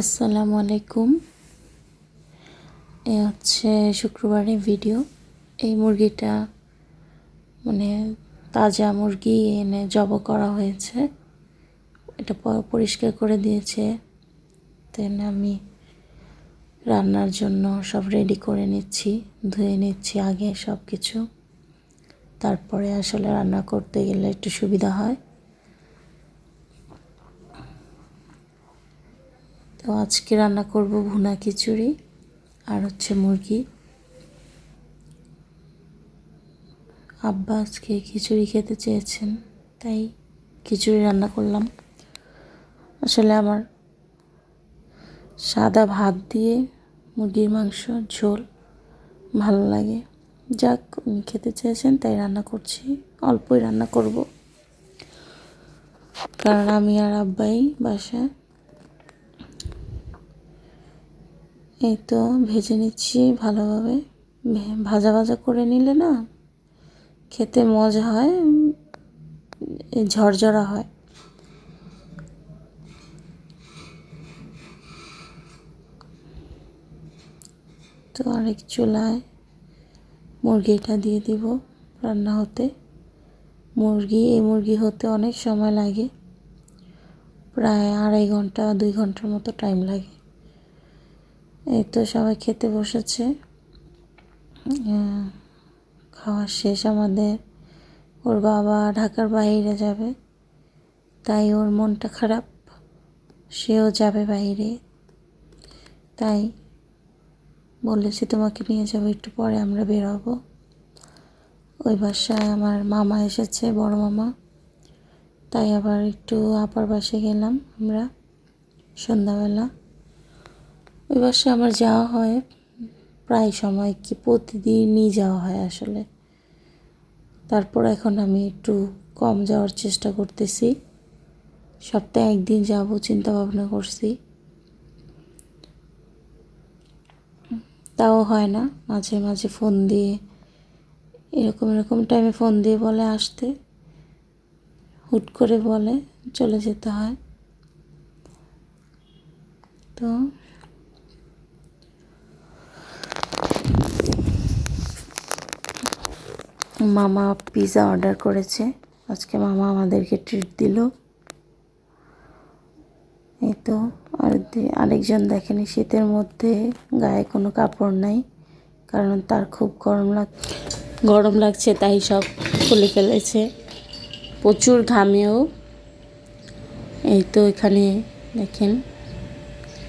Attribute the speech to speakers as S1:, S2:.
S1: আসসালামু আলাইকুম। এ হচ্ছে শুক্রবারের ভিডিও এই মুরগিটা মানে তাজা মুরগি এনে জব করা হয়েছে। এটা পরিষ্কার করে দিয়েছে। দেন আমি রান্নার জন্য সব রেডি করে নিচ্ছি, ধুয়ে নিচ্ছি আগে সব কিছু তারপরে আসলে রান্না করতে গেলে একটু সুবিধা হয়। তো আজকে রান্না করব ভুনা খিচুড়ি আর হচ্ছে মুরগি। আব্বা আজকে খিচুড়ি খেতে চেয়েছেন, তাই খিচুড়ি রান্না করলাম। আসলে আমার সাদা ভাত দিয়ে মুরগির মাংস, ঝোল ভালো লাগে। যাক, উনি খেতে চেয়েছেন, তাই রান্না করছি, অল্পই রান্না করব। কারণ আমি আর আব্বাই বাসায় এই তো ভেজে নিচ্ছি ভালোভাবে। ভাজা ভাজা করে নিলে না খেতে মজা হয় ঝরঝরা হয়। তো আরেক চুলায় মুরগিটা দিয়ে দিব রান্না হতে। মুরগি, এই মুরগি হতে অনেক সময় লাগে। প্রায় আড়াই ঘণ্টা, দুই ঘণ্টার মতো টাইম লাগে। এই তো সবাই খেতে বসেছে। খাওয়া শেষ আমাদের। ওর বাবা ঢাকার বাইরে যাবে, তাই ওর মনটা খারাপ। সেও যাবে বাইরে। তাই বলেছি তোমাকে নিয়ে যাব, একটু পরে আমরা বেরোবো। ওই বাসায় আমার মামা এসেছে, বড় মামা। তাই আবার একটু আপার বাসে গেলাম আমরা সন্ধ্যাবেলা। ওই বাসায় আমার যাওয়া হয় প্রায় সময় কি প্রতিদিনই যাওয়া হয় আসলে। তারপর এখন আমি একটু কম যাওয়ার চেষ্টা করতেছি। সপ্তাহে একদিন যাব চিন্তা ভাবনা করছি। তাও হয় না, মাঝে মাঝে ফোন দিয়ে, এরকম এরকম টাইমে ফোন দিয়ে বলে আসতে। হুট করে বলে চলে যেতে হয়। তো মামা পিৎজা অর্ডার করেছে। আজকে মামা আমাদেরকে ট্রিট দিল। এই তো, আর আরেকজন দেখেনি শীতের মধ্যে গায়ে কোনো কাপড় নাই, কারণ তার খুব গরম লাগ, গরম লাগছে তাই সব খুলে ফেলেছে। প্রচুর ঘামেও। এই তো এখানে দেখেন।